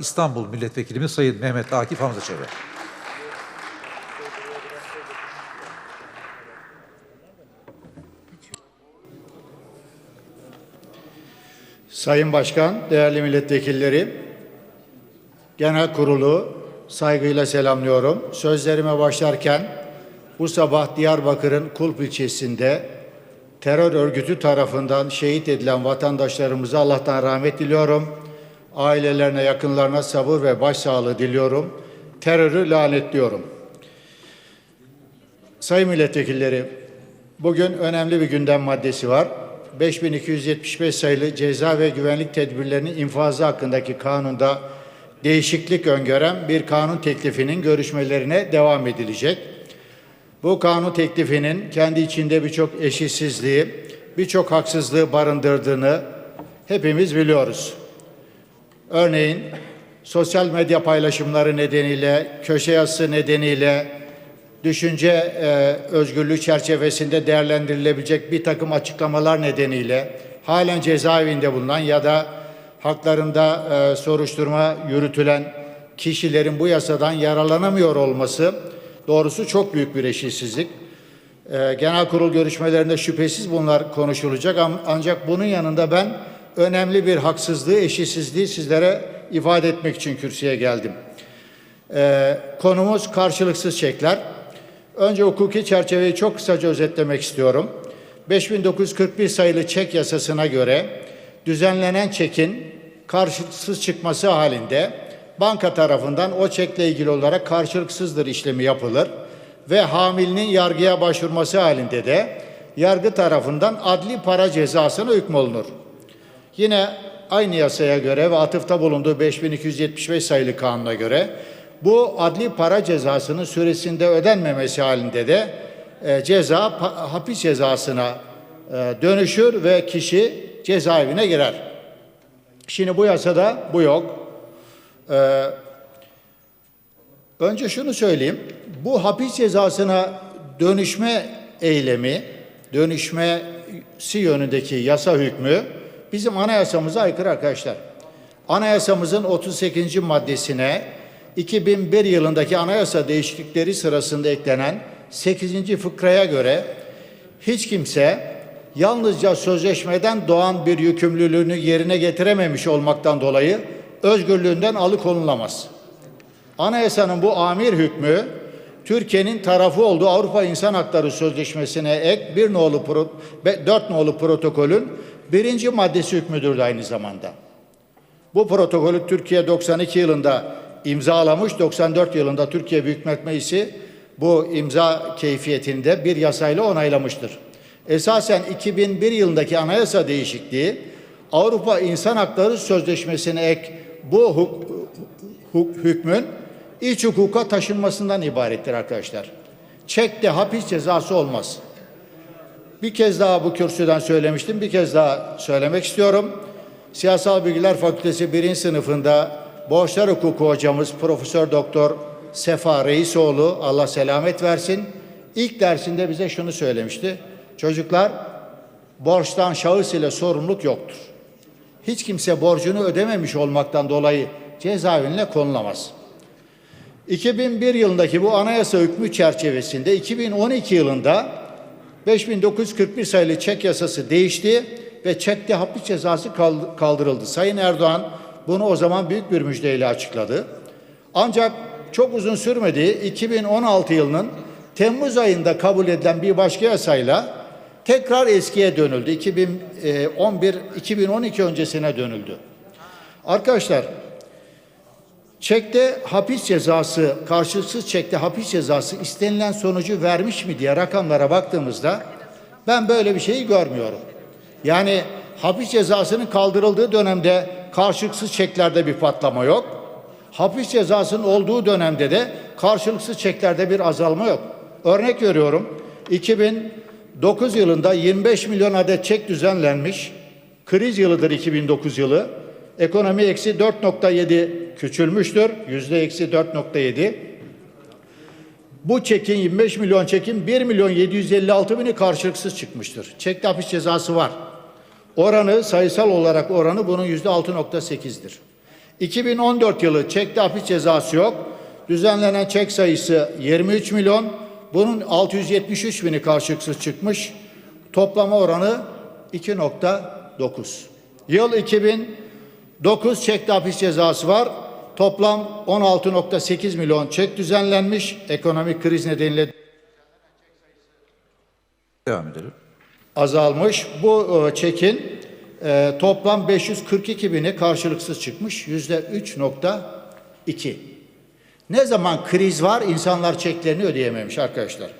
İstanbul Milletvekilimiz Sayın Mehmet Akif Hamza Çevre. Sayın Başkan, değerli milletvekilleri, genel kurulu saygıyla selamlıyorum. Sözlerime başlarken bu sabah Diyarbakır'ın Kulp ilçesinde terör örgütü tarafından şehit edilen vatandaşlarımıza Allah'tan rahmet diliyorum. Ailelerine, yakınlarına sabır ve başsağlığı diliyorum. Terörü lanetliyorum. Sayın milletvekilleri, bugün önemli bir gündem maddesi var. 5275 sayılı ceza ve güvenlik tedbirlerinin infazı hakkındaki kanunda değişiklik öngören bir kanun teklifinin görüşmelerine devam edilecek. Bu kanun teklifinin kendi içinde birçok eşitsizliği, birçok haksızlığı barındırdığını hepimiz biliyoruz. Örneğin sosyal medya paylaşımları nedeniyle, köşe yazısı nedeniyle, düşünce e, özgürlüğü çerçevesinde değerlendirilebilecek bir takım açıklamalar nedeniyle halen cezaevinde bulunan ya da haklarında e, soruşturma yürütülen kişilerin bu yasadan yararlanamıyor olması doğrusu çok büyük bir eşitsizlik. E, genel kurul görüşmelerinde şüphesiz bunlar konuşulacak ancak bunun yanında ben önemli bir haksızlığı, eşitsizliği sizlere ifade etmek için kürsüye geldim. E, konumuz karşılıksız çekler. Önce hukuki çerçeveyi çok kısaca özetlemek istiyorum. 5941 sayılı çek yasasına göre düzenlenen çekin karşılıksız çıkması halinde banka tarafından o çekle ilgili olarak karşılıksızdır işlemi yapılır ve hamilinin yargıya başvurması halinde de yargı tarafından adli para cezasına hükmolunur. Yine aynı yasaya göre ve atıfta bulunduğu 5275 sayılı kanuna göre bu adli para cezasının süresinde ödenmemesi halinde de e, ceza hapis cezasına e, dönüşür ve kişi cezaevine girer. Şimdi bu yasada bu yok. Ee, önce şunu söyleyeyim. Bu hapis cezasına dönüşme eylemi, dönüşmesi yönündeki yasa hükmü bizim anayasamıza aykırı arkadaşlar. Anayasamızın 38. maddesine 2001 yılındaki anayasa değişiklikleri sırasında eklenen 8. fıkraya göre hiç kimse yalnızca sözleşmeden doğan bir yükümlülüğünü yerine getirememiş olmaktan dolayı özgürlüğünden alıkonulamaz. Anayasanın bu amir hükmü Türkiye'nin tarafı olduğu Avrupa İnsan Hakları Sözleşmesi'ne ek bir nolu pro, dört nolu protokolün birinci maddesi hükmüdür de aynı zamanda. Bu protokolü Türkiye 92 yılında imzalamış, 94 yılında Türkiye Büyük Millet Meclisi bu imza keyfiyetinde bir yasayla onaylamıştır. Esasen 2001 yılındaki anayasa değişikliği Avrupa İnsan Hakları Sözleşmesi'ne ek bu huk- huk- hükmün iç hukuka taşınmasından ibarettir arkadaşlar. Çekte hapis cezası olmaz. Bir kez daha bu kürsüden söylemiştim. Bir kez daha söylemek istiyorum. Siyasal Bilgiler Fakültesi 1. sınıfında Borçlar Hukuku hocamız Profesör Doktor Sefa Reisoğlu Allah selamet versin. İlk dersinde bize şunu söylemişti. Çocuklar borçtan şahıs ile sorumluluk yoktur. Hiç kimse borcunu ödememiş olmaktan dolayı cezaevine konulamaz. 2001 yılındaki bu anayasa hükmü çerçevesinde 2012 yılında 5941 sayılı çek yasası değişti ve çekte hapis cezası kal- kaldırıldı. Sayın Erdoğan bunu o zaman büyük bir müjdeyle açıkladı. Ancak çok uzun sürmedi. 2016 yılının Temmuz ayında kabul edilen bir başka yasayla tekrar eskiye dönüldü. 2011 2012 öncesine dönüldü. Arkadaşlar Çekte hapis cezası, karşılıksız çekte hapis cezası istenilen sonucu vermiş mi diye rakamlara baktığımızda ben böyle bir şeyi görmüyorum. Yani hapis cezasının kaldırıldığı dönemde karşılıksız çeklerde bir patlama yok. Hapis cezasının olduğu dönemde de karşılıksız çeklerde bir azalma yok. Örnek veriyorum 2009 yılında 25 milyon adet çek düzenlenmiş. Kriz yılıdır 2009 yılı. Ekonomi eksi 4.7 küçülmüştür. Yüzde eksi 4.7. Bu çekin 25 milyon çekin 1 milyon 756 bini karşılıksız çıkmıştır. Çekte hapis cezası var. Oranı sayısal olarak oranı bunun yüzde 6.8'dir. 2014 yılı çekte hapis cezası yok. Düzenlenen çek sayısı 23 milyon. Bunun 673 bini karşılıksız çıkmış. Toplama oranı 2.9. Yıl 2009 çekte hapis cezası var. Toplam 16.8 milyon çek düzenlenmiş. Ekonomik kriz nedeniyle Devam edelim. azalmış. Bu e, çekin e, toplam 542 bini karşılıksız çıkmış. Yüzde 3.2. Ne zaman kriz var insanlar çeklerini ödeyememiş arkadaşlar.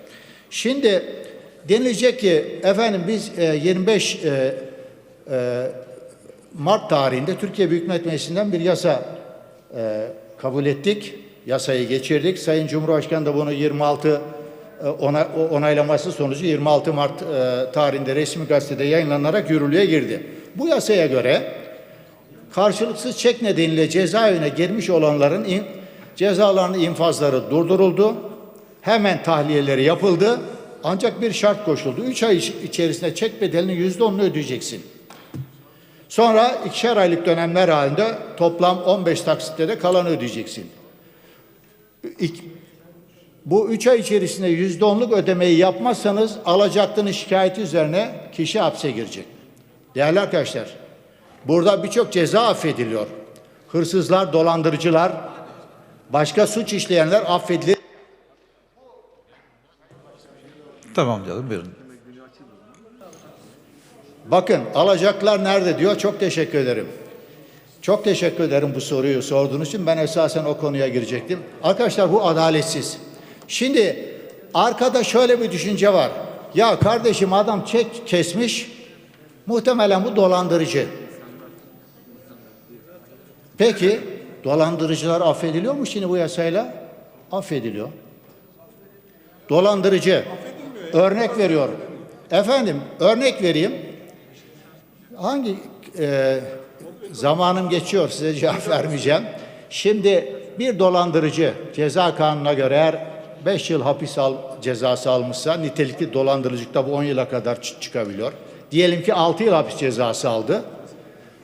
Şimdi denilecek ki efendim biz e, 25 e, e, Mart tarihinde Türkiye Büyük Millet Meclisi'nden bir yasa e, kabul ettik. Yasayı geçirdik. Sayın Cumhurbaşkanı da bunu 26 e, ona, onaylaması sonucu 26 Mart e, tarihinde resmi gazetede yayınlanarak yürürlüğe girdi. Bu yasaya göre karşılıksız çek nedeniyle cezaevine girmiş olanların in, cezalarının infazları durduruldu. Hemen tahliyeleri yapıldı. Ancak bir şart koşuldu. 3 ay iç- içerisinde çek bedelinin %10'unu ödeyeceksin. Sonra ikişer aylık dönemler halinde toplam 15 taksitte de kalanı ödeyeceksin. İk- bu üç ay içerisinde yüzde onluk ödemeyi yapmazsanız alacaklının şikayeti üzerine kişi hapse girecek. Değerli arkadaşlar, burada birçok ceza affediliyor. Hırsızlar, dolandırıcılar, başka suç işleyenler affedilir. Tamam canım buyurun. Bakın alacaklar nerede diyor. Çok teşekkür ederim. Çok teşekkür ederim bu soruyu sorduğunuz için. Ben esasen o konuya girecektim. Arkadaşlar bu adaletsiz. Şimdi arkada şöyle bir düşünce var. Ya kardeşim adam çek kesmiş. Muhtemelen bu dolandırıcı. Peki dolandırıcılar affediliyor mu şimdi bu yasayla? Affediliyor. Dolandırıcı. Örnek veriyorum. Efendim örnek vereyim. Hangi e, zamanım geçiyor size cevap vermeyeceğim. Şimdi bir dolandırıcı ceza kanununa göre eğer 5 yıl hapis al, cezası almışsa nitelikli dolandırıcılıkta bu 10 yıla kadar çı- çıkabiliyor. Diyelim ki 6 yıl hapis cezası aldı.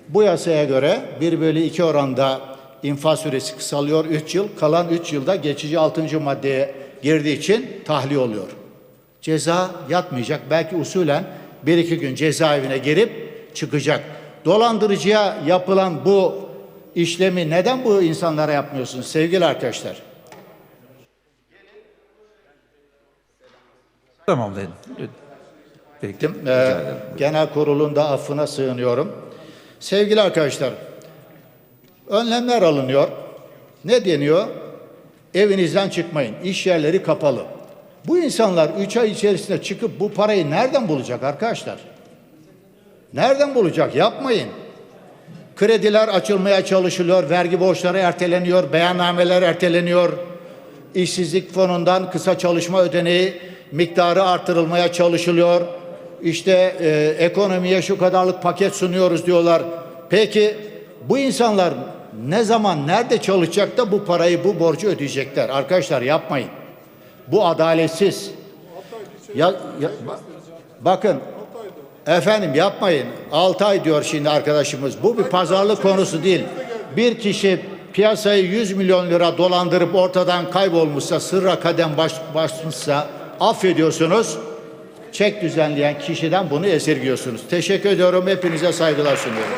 Bu yasaya göre 1 bölü 2 oranda infaz süresi kısalıyor 3 yıl. Kalan 3 yılda geçici 6. maddeye girdiği için tahliye oluyor. Ceza yatmayacak. Belki usulen 1-2 gün cezaevine girip çıkacak. Dolandırıcıya yapılan bu işlemi neden bu insanlara yapmıyorsunuz sevgili arkadaşlar? Tamam dedim. Peki. Ee, genel kurulun da affına sığınıyorum. Sevgili arkadaşlar, önlemler alınıyor. Ne deniyor? Evinizden çıkmayın, iş yerleri kapalı. Bu insanlar 3 ay içerisinde çıkıp bu parayı nereden bulacak arkadaşlar? Nereden bulacak? Yapmayın. Krediler açılmaya çalışılıyor, vergi borçları erteleniyor, beyannameler erteleniyor. İşsizlik fonundan kısa çalışma ödeneği miktarı artırılmaya çalışılıyor. İşte e, ekonomiye şu kadarlık paket sunuyoruz diyorlar. Peki bu insanlar ne zaman, nerede çalışacak da bu parayı, bu borcu ödeyecekler? Arkadaşlar yapmayın. Bu adaletsiz. Ya, ya- ba- bakın efendim yapmayın. 6 ay diyor şimdi arkadaşımız. Bu bir pazarlık konusu değil. Bir kişi piyasayı 100 milyon lira dolandırıp ortadan kaybolmuşsa, sırra kadem baş, başmışsa affediyorsunuz. Çek düzenleyen kişiden bunu esirgiyorsunuz. Teşekkür ediyorum. Hepinize saygılar sunuyorum.